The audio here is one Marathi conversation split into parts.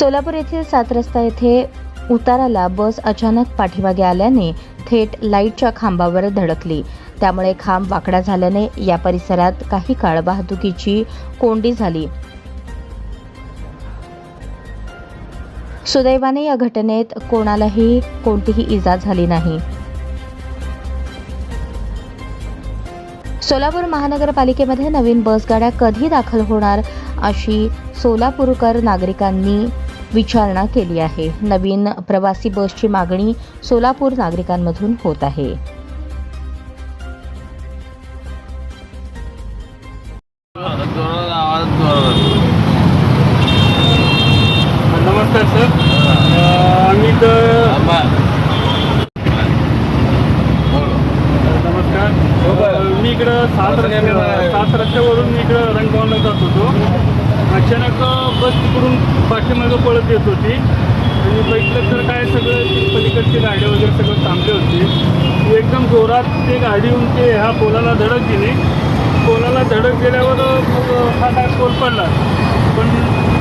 सोलापूर येथील सात रस्ता येथे उताराला बस अचानक पाठीमागे आल्याने थेट लाईटच्या खांबावर धडकली. त्यामुळे खांब वाकडा झाल्याने या परिसरात काही काळ वाहतुकीची कोंडी झाली. सुदैवाने या घटनेत कोणालाही कोणतीही इजा झाली नाही. सोलापूर महानगरपालिकेमध्ये नवीन बसगाड्या कधी दाखल होणार अशी सोलापूरकर नागरिकांनी विचारणा केली आहे. नवीन प्रवासी बसची मागणी सोलापूर नागरिकांमधून होत आहे. नमस्कार सर. आम्ही. नमस्कार. अ, मी इकडं सात रस्ते सात रस्त्यावरून मी इकडं रंगभवनला जात होतो. अचानक बस तिकडून पाठीमागं पळत येत होती. आणि बघितलं तर काय सगळं पलीकडची गाड्या वगैरे सगळं थांबले होते. एकदम जोरात ते गाडी येऊन ते ह्या पोलाला धडक दिली. पोलाला धडक दिल्यावर मग हा काय पोल पडला. पण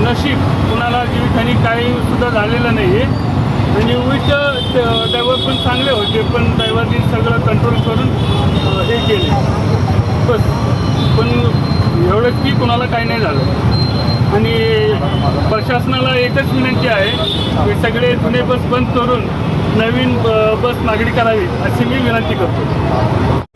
नशीब कुणाला जीवितहानी काही सुद्धा झालेलं नाही आहे आणि उलट ड्रायव्हर पण चांगले होते पण ड्रायव्हरनी सगळं कंट्रोल करून हे केले. बस. पण एवढंच की कुणाला काही नाही झालं. प्रशासनाला एकच विनंती आहे की सगळे जुने बस बंद करून नवीन बस मागणी करावी अशी मी विनंती करतो.